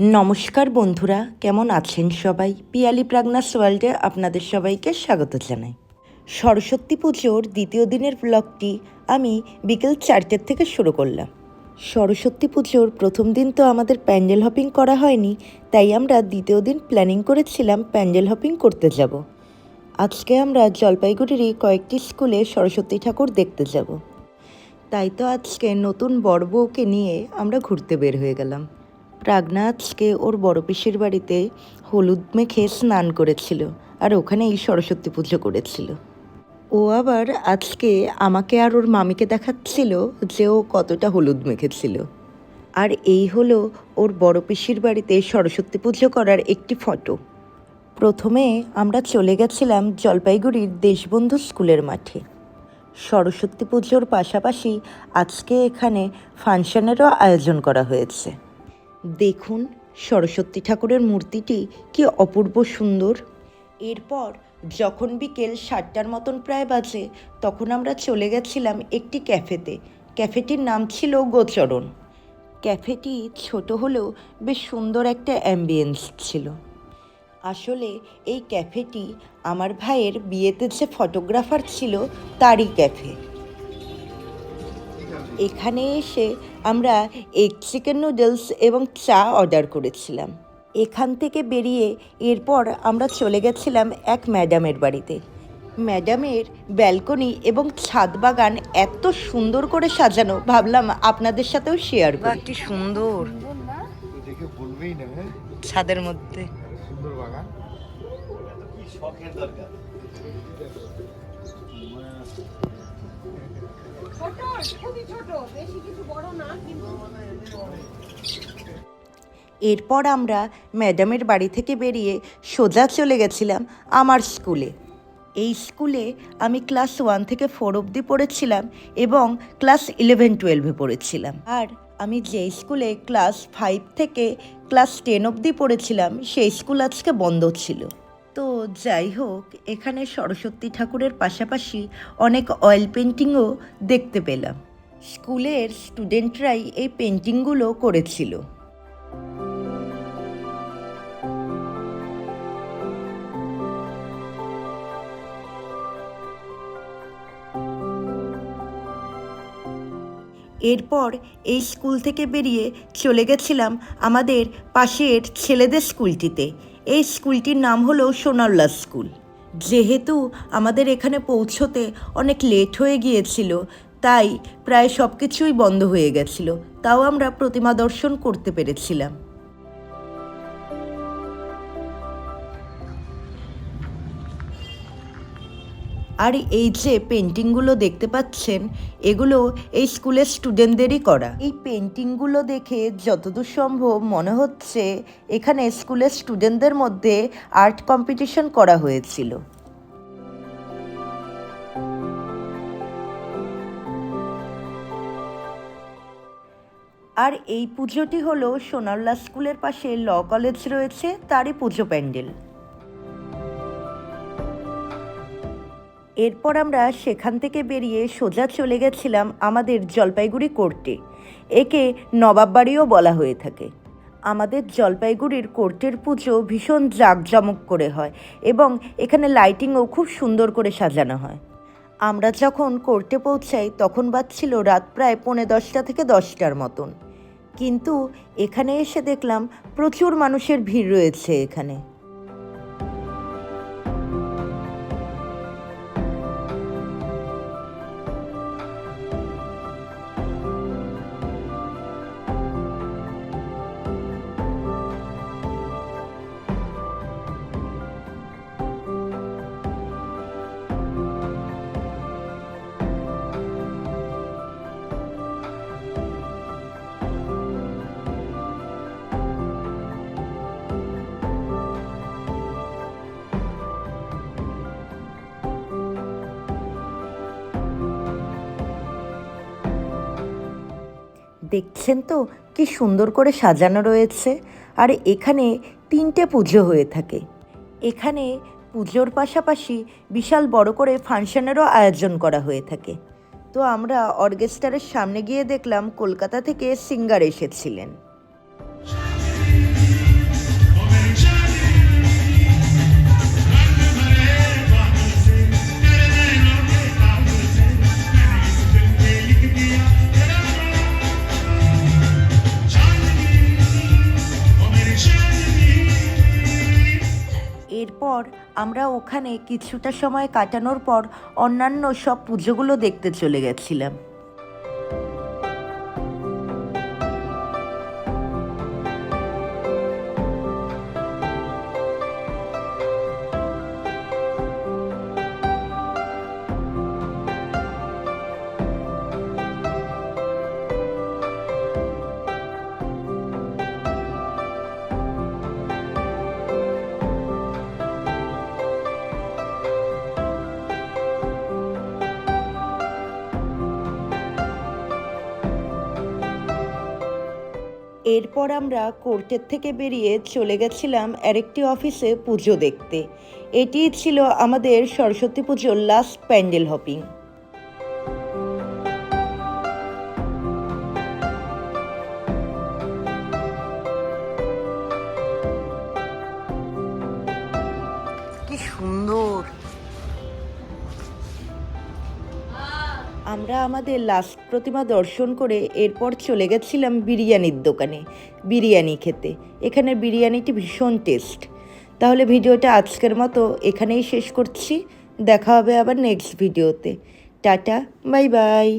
নমস্কার বন্ধুরা, কেমন আছেন সবাই? পিয়ালি প্রাগনাস ওয়ার্ল্ডে আপনাদের সবাইকে স্বাগত জানাই। সরস্বতী পুজোর দ্বিতীয় দিনের ব্লগটি আমি বিকেল চারটের থেকে শুরু করলাম। সরস্বতী পুজোর প্রথম দিন তো আমাদের প্যান্ডেল হপিং করা হয়নি, তাই আমরা দ্বিতীয় দিন প্ল্যানিং করেছিলাম প্যান্ডেল হপিং করতে যাব। আজকে আমরা জলপাইগুড়িরই কয়েকটি স্কুলে সরস্বতী ঠাকুর দেখতে যাব। তাই তো আজকে নতুন বড় বউকে নিয়ে আমরা ঘুরতে বের হয়ে গেলাম। প্রাগনা আজকে ওর বড় পিসির বাড়িতে হলুদ মেখে স্নান করেছিল আর ওখানেই সরস্বতী পুজো করেছিল। ও আবার আজকে আমাকে আর ওর মামিকে দেখাচ্ছিল যে ও কতটা হলুদ মেখেছিল। আর এই হলো ওর বড় পিসির বাড়িতে সরস্বতী পুজো করার একটি ফটো। প্রথমে আমরা চলে গেছিলাম জলপাইগুড়ির দেশবন্ধু স্কুলের মাঠে। সরস্বতী পুজোর পাশাপাশি আজকে এখানে ফাংশনেরও আয়োজন করা হয়েছে। দেখুন, সরস্বতী ঠাকুরের মূর্তিটি কি অপূর্ব সুন্দর। এরপর, যখন বিকেল সাতটার মতন প্রায় বাজে, তখন আমরা চলে গেছিলাম একটি ক্যাফেতে। ক্যাফেটির নাম ছিল গোচরণ। ক্যাফেটি ছোট হলেও বেশ সুন্দর একটা অ্যাম্বিয়েন্স ছিল। আসলে, এই ক্যাফেটি আমার ভাইয়ের বিয়েতে যে ফটোগ্রাফার ছিল, তারই ক্যাফে। এখানে এসে আমরা এগ চিকেন নুডলস এবং চা অর্ডার করেছিলাম। এখান থেকে বেরিয়ে এরপর আমরা চলে গেছিলাম এক ম্যাডামের বাড়িতে। ম্যাডামের ব্যালকনি এবং ছাদ বাগান এত সুন্দর করে সাজানো ভাবলাম আপনাদের সাথেও শেয়ার করি। কি সুন্দর। হ্যাঁ? ছাদের মধ্যে। সুন্দর বাগান। এরপর আমরা ম্যাডামের বাড়ি থেকে বেরিয়ে সোজা চলে গেছিলাম আমার স্কুলে। এই স্কুলে আমি ক্লাস ওয়ান থেকে ফোর অবধি পড়েছিলাম এবং ক্লাস ইলেভেন, টুয়েলভে পড়েছিলাম। আর আমি যে স্কুলে ক্লাস ফাইভ থেকে ক্লাস টেন অবধি পড়েছিলাম, সেই স্কুল আজকে বন্ধ ছিল। যাই হোক, এখানে সরস্বতী ঠাকুরের পাশাপাশি অনেক অয়েল পেন্টিংও দেখতে পেলাম। স্কুলের স্টুডেন্টরাই এই পেন্টিংগুলো করেছিল। এরপর এই স্কুল থেকে বেরিয়ে চলে গেছিলাম আমাদের পাশের ছেলেদের স্কুলটিতে। এই স্কুলটির নাম হলো সোনারলা স্কুল। যেহেতু আমাদের এখানে পৌঁছতে অনেক লেট হয়ে গিয়েছিল, তাই প্রায় সব কিছুই বন্ধ হয়ে গেছিল। তাও আমরা প্রতিমা দর্শন করতে পেরেছিলাম। আর এই যে পেন্টিংগুলো দেখতে পাচ্ছেন, এগুলো এই স্কুলের স্টুডেন্টদেরই করা। এই পেন্টিংগুলো দেখে যতদূর সম্ভব মনে হচ্ছে এখানে স্কুলের স্টুডেন্টদের মধ্যে আর্ট কম্পিটিশন করা হয়েছিল। আর এই পুজোটি হলো সোনারলা স্কুলের পাশে ল কলেজ রয়েছে, তারই পুজো প্যান্ডেল। এরপর আমরা সেখান থেকে বেরিয়ে সোজা চলে গেছিলাম আমাদের জলপাইগুড়ি কোর্টে। একে নবাববাড়িও বলা হয়ে থাকে। আমাদের জলপাইগুড়ির কোর্টের পুজো ভীষণ জাঁকজমক করে হয় এবং এখানে লাইটিংও খুব সুন্দর করে সাজানো হয়। আমরা যখন কোর্টে পৌঁছাই তখন বাজছিল রাত প্রায় পৌনে দশটা থেকে দশটার মতন। কিন্তু এখানে এসে দেখলাম প্রচুর মানুষের ভিড় রয়েছে এখানে। দেখছেন তো? কি সুন্দর করে সাজানো রয়েছে। আর এখানে তিনটে পুজো হয়ে থাকে। এখানে পুজোর পাশাপাশি বিশাল বড় করে ফাংশনেরও আয়োজন করা হয়ে থাকে। তো আমরা অর্কেস্ট্রারের সামনে গিয়ে দেখলাম কলকাতা থেকে সিঙ্গার এসেছিলেন। এরপর আমরা ওখানে কিছুটা সময় কাটানোর পর অন্যান্য সব পুজোগুলো দেখতে চলে গেছিলাম। এরপর আমরা কোর্টের থেকে বেরিয়ে চলে গেছিলাম আরেকটি অফিসে পুজো দেখতে। এটিই ছিল আমাদের সরস্বতী পুজোর লাস্ট প্যান্ডেল হপিং। কি সুন্দর। আমরা আমাদের লাস্ট প্রতিমা দর্শন করে এরপর চলে গেছিলাম বিরিয়ানির দোকানে, বিরিয়ানি খেতে। এখানে বিরিয়ানিটি ভীষণ টেস্ট তাহলে ভিডিওটা আজকের মতো এখানেই শেষ করছি। দেখা হবে আবার নেক্সট ভিডিওতে টাটা, বাই বাই।